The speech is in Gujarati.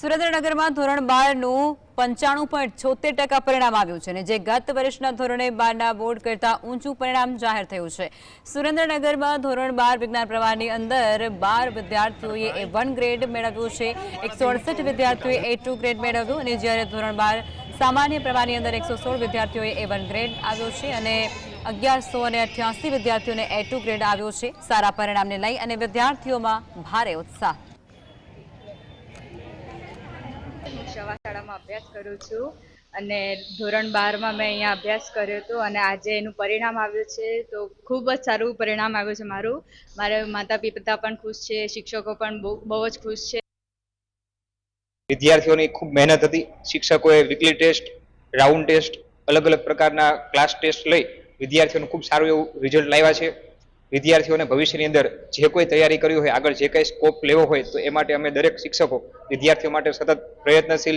સુરેન્દ્રનગરમાં ધોરણ બારનું પંચાણું પોઈન્ટ છોતેર ટકા પરિણામ આવ્યું છે અને જે ગત વર્ષના ધોરણે બારના બોર્ડ કરતાં ઊંચું પરિણામ જાહેર થયું છે. સુરેન્દ્રનગરમાં ધોરણ બાર વિજ્ઞાન પ્રવાહની અંદર બાર વિદ્યાર્થીઓએ એ વન ગ્રેડ મેળવ્યું છે. એકસો અડસઠ વિદ્યાર્થીઓએ એ ટુ ગ્રેડ મેળવ્યું અને જ્યારે ધોરણ બાર સામાન્ય પ્રવાહની અંદર એકસો સોળ વિદ્યાર્થીઓએ એ વન ગ્રેડ આવ્યો છે અને અગિયારસો અને અઠ્યાસી વિદ્યાર્થીઓને એ ટુ ગ્રેડ આવ્યો છે. સારા પરિણામને લઈ અને વિદ્યાર્થીઓમાં ભારે ઉત્સાહ. સવા શાળામાં અભ્યાસ કરું છું અને ધોરણ બારમાં મેં અહીંયા અભ્યાસ કર્યો હતો અને આજે એનું પરિણામ આવ્યું છે. તો ખૂબ જ સારું પરિણામ આવ્યું છે મારું. મારા માતા પિતા પણ ખુશ છે, શિક્ષકો પણ બહુ જ ખુશ છે. વિદ્યાર્થીઓની ખૂબ મહેનત હતી. શિક્ષકોએ વીકલી ટેસ્ટ રાઉન્ડ ટેસ્ટ અલગ અલગ પ્રકારના ક્લાસ ટેસ્ટ લઈ વિદ્યાર્થીઓનું ખૂબ સારું એવું રિઝલ્ટ લાવ્યા છે. વિદ્યાર્થીઓને ભવિષ્યની અંદર જે કોઈ તૈયારી કરવી હોય, આગળ જે કંઈ સ્કોપ લેવો હોય, તો એ માટે અમે દરેક શિક્ષકો વિદ્યાર્થીઓ માટે સતત પ્રયત્નશીલ